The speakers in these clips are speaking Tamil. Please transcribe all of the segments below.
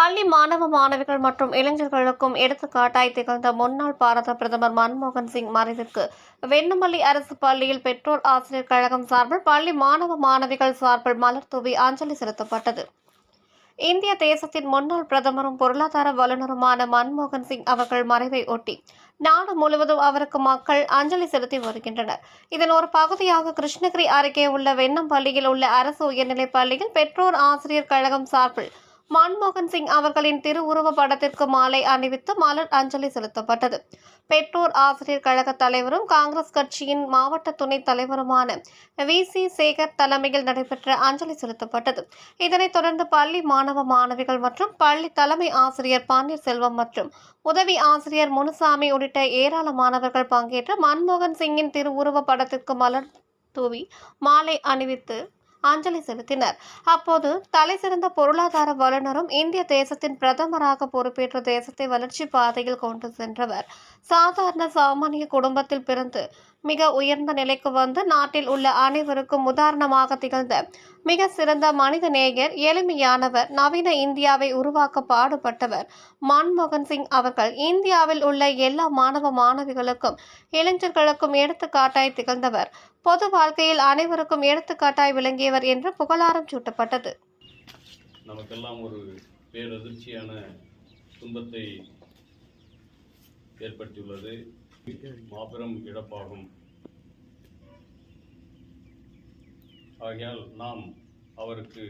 பள்ளி மாணவ மாணவிகள் மற்றும் இளைஞர்களுக்கும் எடுத்துக்காட்டாய் திகழ்ந்த முன்னாள் பாரத பிரதமர் மன்மோகன் சிங் மறைவிற்கு வெண்ணுமல்லி அரசு பள்ளியில் பெற்றோர் ஆசிரியர் கழகம் சார்பில் பள்ளி மாணவ மாணவிகள் சார்பில் மலர் தூவி அஞ்சலி செலுத்தப்பட்டது. இந்திய தேசத்தின் முன்னாள் பிரதமரும் பொருளாதார வல்லுநருமான மன்மோகன் சிங் அவர்கள் மறைவை ஒட்டி நாடு முழுவதும் அவருக்கு மக்கள் அஞ்சலி செலுத்தி வருகின்றனர். இதன் ஒரு பகுதியாக கிருஷ்ணகிரி அருகே உள்ள வெண்ணம்பள்ளியில் உள்ள அரசு உயர்நிலைப் பள்ளியில் பெற்றோர் ஆசிரியர் கழகம் சார்பில் மன்மோகன் சிங் அவர்களின் திருவுருவ படத்திற்கு மாலை அணிவித்து மலர் அஞ்சலி செலுத்தப்பட்டது. பெற்றோர் ஆசிரியர் கழக தலைவரும் காங்கிரஸ் கட்சியின் மாவட்ட துணைத் தலைவருமான வி. சி. சேகர் தலைமையில் நடைபெற்ற அஞ்சலி செலுத்தப்பட்டது. இதனைத் தொடர்ந்து பள்ளி மாணவ மாணவிகள் மற்றும் பள்ளி தலைமை ஆசிரியர் பன்னீர்செல்வம் மற்றும் உதவி ஆசிரியர் முனுசாமி உள்ளிட்ட ஏராளமானவர்கள் பங்கேற்று மன்மோகன் சிங்கின் திருவுருவ படத்திற்கு மலர் தூவி மாலை அணிவித்து அஞ்சலி செலுத்தினர். அப்போது தலைசிறந்த பொருளாதார வல்லுநரும் இந்திய தேசத்தின் பிரதமராக பொறுப்பேற்ற தேசத்தை வளர்ச்சி பாதையில் கொண்டு சென்றவர். சாதாரண சாமானிய குடும்பத்தில் பிறந்து மிக உயர்ந்த நிலைக்கு வந்து நாட்டில் உள்ள அனைவருக்கும் உதாரணமாக திகழ்ந்த மிக சிறந்த மனித நேயர் எளிமையானவர் நவீன இந்தியாவை உருவாக்க பாடுபட்டவர் மன்மோகன் சிங் அவர்கள். இந்தியாவில் உள்ள எல்லா மாணவ மாணவிகளுக்கும் இளைஞர்களுக்கும் எடுத்துக்காட்டாய் திகழ்ந்தவர். பொது வாழ்க்கையில் அனைவருக்கும் எடுத்துக்காட்டாய் விளங்கியவர் என்று புகழாரம் சூட்டப்பட்டது. நமக்கெல்லாம் ஒரு பேரதிர்ச்சியான துன்பத்தை ஏற்படுத்தியுள்ளது. மாபெரும் இழப்பாகும். ஆகையால் நாம் அவருக்கு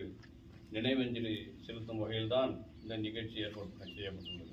நினைவஞ்சலி செலுத்தும் வகையில்தான் இந்த நிகழ்ச்சி ஏற்பாடு செய்யப்பட்டுள்ளது.